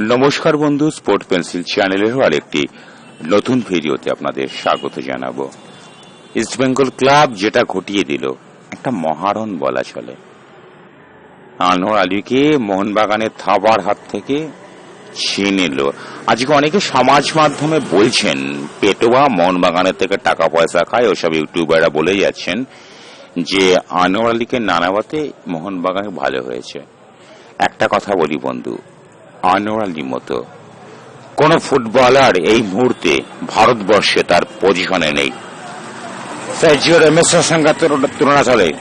নমস্কার বন্ধু, sport pencil চ্যানেলের আরেকটি নতুন ভিডিওতে আপনাদের স্বাগত জানাব। ইস্টবেঙ্গল ক্লাব যেটা ঘটিয়ে দিল, একটা মহারণ বলা চলে। আনোয়ার আলীকে মোহনবাগানের থাবার হাত থেকে ছিনে নিল। আজকে অনেকে সমাজ মাধ্যমে বলছেন, পেটোয়া মোহনবাগানের থেকে টাকা পয়সা খায়, ওসব ইউটিউবাররা বলে যাচ্ছেন যে আনোয়ার আলীকে নানাবাতে মোহনবাগানে ভালো হয়েছে। একটা কথা বলি বন্ধু আনোয়ার আলীর মতো। কোন ফুটবলার এই মুহূর্তে ভারতবর্ষে তার পজিশনে নেই। তুলনা- চলে।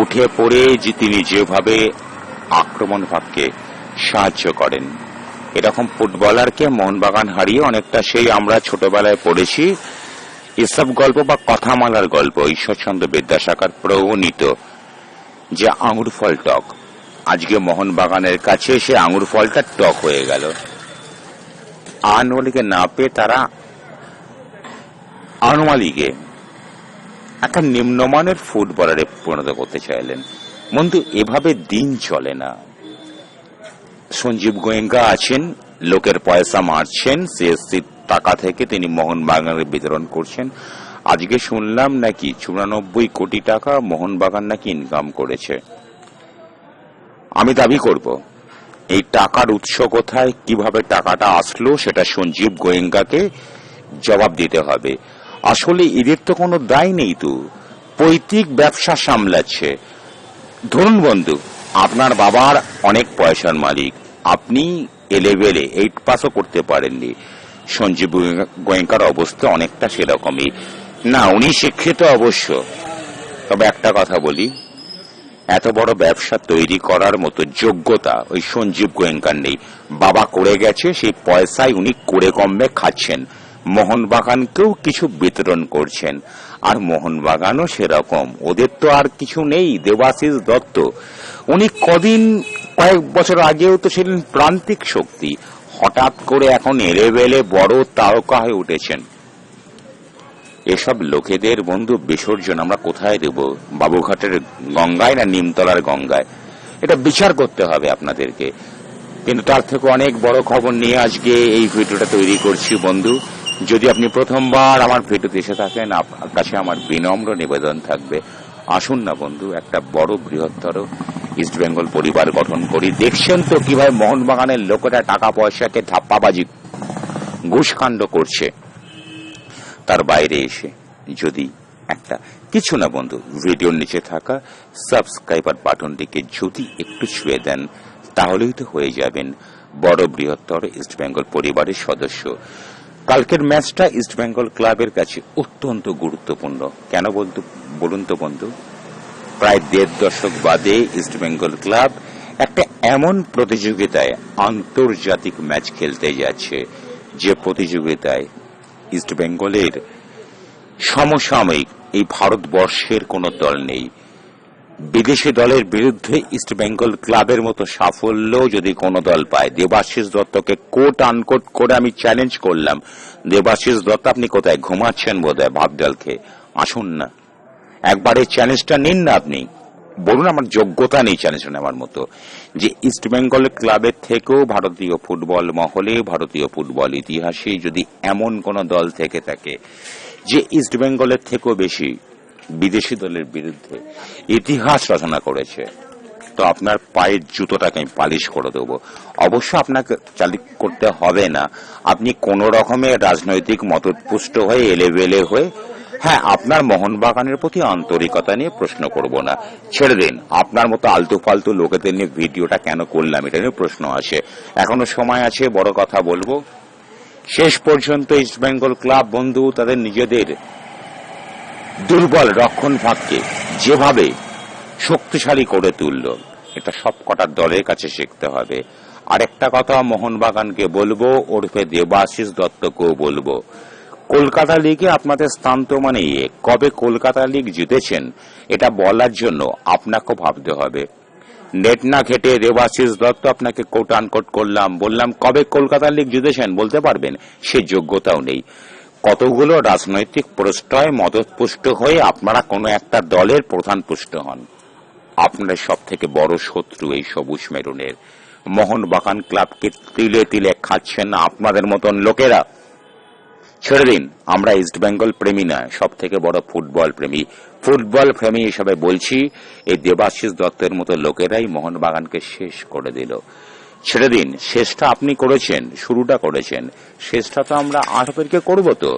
উঠে পড়ে যে তিনি যেভাবে আক্রমণ ভাগকে সাহায্য করেন। এরকম ফুটবলারকে মোহনবাগান হারিয়ে অনেকটা সেই আমরা ছোটবেলায় পড়েছি। এসব গল্প বা কথামালার গল্প ঈশ্বরচন্দ্র বিদ্যাসাগর প্রণীত যে আঙুর ফল টক। আজকে মোহনবাগানের কাছে সে আঙুর ফলটা টক হয়ে গেল। আনোয়ালিকে না পেয়ে তারা আনোয়ালিকে একটা নিম্নমানের ফুটবলারে পরিণত করতে চাইলেন। বন্ধু, এভাবে দিন চলে না। সঞ্জীব গোয়েঙ্কা আছেন, লোকের পয়সা মারছেন সিএসসি টাকা থেকে তিনি মোহনবাগানের বিতরণ করছেন। আজকে শুনলাম নাকি চুরানব্বই কোটি টাকা মোহনবাগান নাকি ইনকাম করেছে। আমি দাবি করব, এই টাকার উৎস কোথায়, কীভাবে টাকাটা আসলো, সেটা সঞ্জীব গোয়েঙ্কাকে জবাব দিতে হবে। আসলে এদের তো কোনো দায় নেই তো। পৈতৃক ব্যবসা সামলাচ্ছে। ধরুন বন্ধু, আপনার বাবার অনেক পয়সার মালিক। আপনি এলেভেলে এইট পাসও করতে পারেননি। সঞ্জীব গোয়েঙ্কার অবস্থা অনেকটা সেরকমই। না, উনি শিক্ষিত অবশ্য। তবে একটা কথা বলি এত বড় ব্যবসা তৈরি করার মতো যোগ্যতা ওই সঞ্জীব গোয়েঙ্কার নেই। বাবা করে গেছে, সেই পয়সায় উনি করে কমবে খাচ্ছেন। মোহনবাগানকেও কিছু বিতরণ করছেন। আর মোহনবাগানও সেরকম। ওদের তো আর কিছু নেই, দেবাশিস দত্ত। উনি কদিন, কয়েক বছর আগেও তো ছিলেন প্রান্তিক শক্তি। হঠাৎ করে এখন এলেবেলে বড় তারকা হয়ে উঠেছেন। এসব লোকেদের বন্ধু বিসর্জন আমরা কোথায় দেব? বাবুঘাটের গঙ্গায় না নিমতলার গঙ্গায়? এটা বিচার করতে হবে আপনাদেরকে। কিন্তু তার থেকে অনেক বড় খবর নিয়ে আজকে এই ভিডিওটা তৈরি করছি, বন্ধু। যদি আপনি প্রথমবার আমার ভিডিওতে এসে থাকেন আপনার কাছে আমার বিনম্র নিবেদন থাকবে। আসুন না, বন্ধু, একটা বড় বৃহত্তর ইস্ট বেঙ্গল পরিবার গঠন করি। দেখছেন তো কীভাবে মোহনবাগানের লোকেরা টাকা পয়সাকে ধাপ্পাবাজি, ঘুষকাণ্ড করছে। তার বাইরে এসে যদি একটা কিছু না বন্ধু ভিডিওর নিচে থাকা সাবস্ক্রাইবার বাটনটিকে যদি একটু ছুঁয়ে দেন, তাহলেই তো হয়ে যাবেন বড় বৃহত্তর ইস্টবেঙ্গল পরিবারের সদস্য। কালকের ম্যাচটা ইস্টবেঙ্গল ক্লাবের কাছে অত্যন্ত গুরুত্বপূর্ণ। কেন বলতো, বলুন তো বন্ধু। প্রায় দেড় দশক বাদে ইস্টবেঙ্গল ক্লাব একটা এমন প্রতিযোগিতায় আন্তর্জাতিক ম্যাচ খেলতে যাচ্ছে, যে প্রতিযোগিতায় ইস্ট বেঙ্গলের সমসাময়িক এই ভারতবর্ষের কোনো দল নেই। বিদেশি দলের বিরুদ্ধে ইস্ট বেঙ্গল ক্লাবের মতো সাফল্য যদি কোনো দল পায়, দেবাশিস দত্তকে কোট আনকোট করে আমি চ্যালেঞ্জ করলাম। দেবাশিস দত্ত, আপনি কোথায় ঘুমাচ্ছেন বোধ হয় ভাবডালকে? আসুন না। একবার এই চ্যালেঞ্জটা নিন না আপনি। বলুন, আমার যোগ্যতা নেই চ্যালেঞ্জ নেওয়ার মতো, যে ইস্ট বেঙ্গল ক্লাবের থেকেও ভারতীয় ফুটবল মহলে, ভারতীয় ফুটবল ইতিহাসে যদি এমন কোন দল থেকে থাকে, যে ইস্ট বেঙ্গলের থেকেও বেশি বিদেশি দলের বিরুদ্ধে ইতিহাস রচনা করেছে, তো আপনার পায়ের জুতোটাকে আমি পালিশ করে দেব। অবশ্য আপনাকে চালিক করতে হবে না। আপনি কোন রকমের রাজনৈতিক মতপুষ্ট হয়ে, এলেবেলে হয়ে হ্যাঁ আপনার মোহনবাগানের প্রতি আন্তরিকতা নিয়ে প্রশ্ন করব না। ছেড়ে দিন, আপনার মতো আলতু ফালতু লোকেদের নিয়ে ভিডিওটা কেন করলাম, এটা নিয়ে প্রশ্ন আসে। এখনও সময় আছে, বড় কথা বলব। শেষ পর্যন্ত ইস্ট বেঙ্গল ক্লাব বন্ধু, তাদের নিজেদের দুর্বল রক্ষণ ভাগকে যেভাবে শক্তিশালী করে তুলল, এটা সব কটার দলের কাছে শিখতে হবে। আরেকটা কথা মোহনবাগানকে বলব, ওরফে দেবাশিস দত্তকেও বলব। কলকাতা লিগে আপনাদের স্থান তো মানে। কবে কলকাতা লিগ জিতেছেন, এটা বলার জন্য আপনাকেও ভাবতে হবে। নেট না ঘেটে দেবাশিস দত্ত আপনাকে কোট আনকোট করলাম, বললাম, কবে কলকাতা লিগ জিতেছেন? বলতে পারবেন, সে যোগ্যতাও নেই। কতগুলো রাজনৈতিক প্রশ্রয় মদতপুষ্ট হয়ে আপনারা কোনো একটা দলের প্রধান পুষ্ট হন। আপনার সব থেকে বড় শত্রু এই সবুজ মেরুনের। মোহনবাগান ক্লাবকে তিলে তিলে খাচ্ছেন আপনাদের মতন লোকেরা। ছেড়ে দিন, আমরা ইস্ট বেঙ্গল প্রেমী না সব থেকে বড় ফুটবল প্রেমী। ফুটবল প্রেমী হিসাবে বলছি, এই দেবাশিস দত্তের মতো লোকেরাই মোহনবাগানকে শেষ করে দিল। ছেড়ে দিন, শেষটা আপনি করেছেন, শুরুটা করেছেন, শেষটা তো আমরা তারিখে করব তো।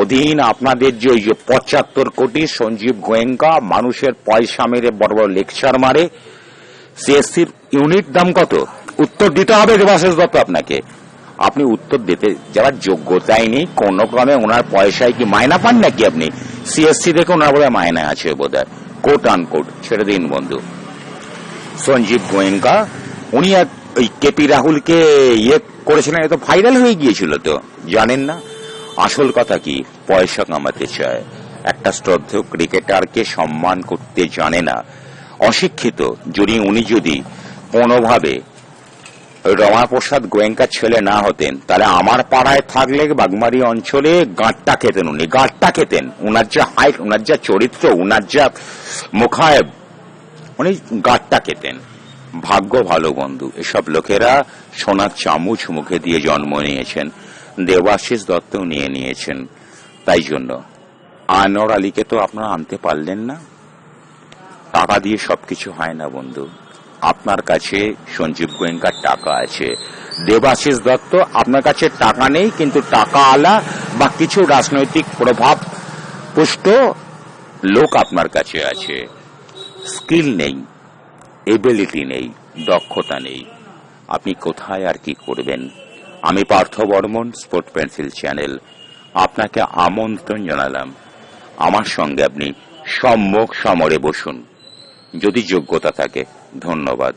অধীন আপনাদের যে ওই যে পঁচাত্তর কোটি সঞ্জীব গোয়েঙ্কা মানুষের পয়সা মেরে বড় বড় লেকচার মারে সিএসসির ইউনিট দাম কত? উত্তর দিতে হবে দেবাশিস দত্ত আপনাকে। আপনি উত্তর দিতে যাওয়ার যোগ্যতাই নেই কোন ক্রমে ওনার পয়সায় কি মায়না পান নাকি আপনি? সিএসসি থেকে ওনার বোধহয় মায়না আছে বোধ হয় কোট আন কোট ছেড়ে দিন বন্ধু। সঞ্জীব গোয়েঙ্কা, উনি এক ওই কেপি রাহুলকে ইয়ে করেছিলেন এত ভাইরাল হয়ে গিয়েছিল তো। জানেন না? আসল কথা কি? পয়সা কামাতে চায়। একটা শ্রদ্ধেয় ক্রিকেটারকে সম্মান করতে জানে না। অশিক্ষিত, যদি উনি যদি কোনোভাবে রমাপ্রসাদ গোয়েঙ্কার ছেলে না হতেন, তাহলে আমার পাড়ায় থাকলে বাগমারি অঞ্চলে গাঁটটা খেতেন উনি, গাঁটটা খেতেন। উনার যা হাইট, উনার যা চরিত্র, উনার যা মুখায়ব উনি গাঁটটা খেতেন। ভাগ্য ভালো বন্ধু, এসব লোকেরা সোনার চামচ মুখে দিয়ে জন্ম নিয়েছেন, দেবাশিস দত্তও নিয়ে নিয়েছেন, তাই জন্য। আনোয়ার আলীকে তো আপনারা আনতে পারলেন না। টাকা দিয়ে সবকিছু হয় না বন্ধু। আপনার কাছে সঞ্জীব গোয়েঙ্কার টাকা আছে। দেবাশিস দত্ত, আপনার কাছে টাকা নেই, কিন্তু টাকা আলা বা কিছু রাজনৈতিক প্রভাব পুষ্ট লোক আপনার কাছে আছে। স্কিল নেই, এবিলিটি নেই, দক্ষতা নেই। আপনি কোথায় আর কি করবেন? আমি Partha Barman, sport pencil channel. আপনাকে আমন্ত্রণ জানালাম। আমার সঙ্গে আপনি সম্মুখ সমরে বসুন। যদি যোগ্যতা থাকে। ধন্যবাদ।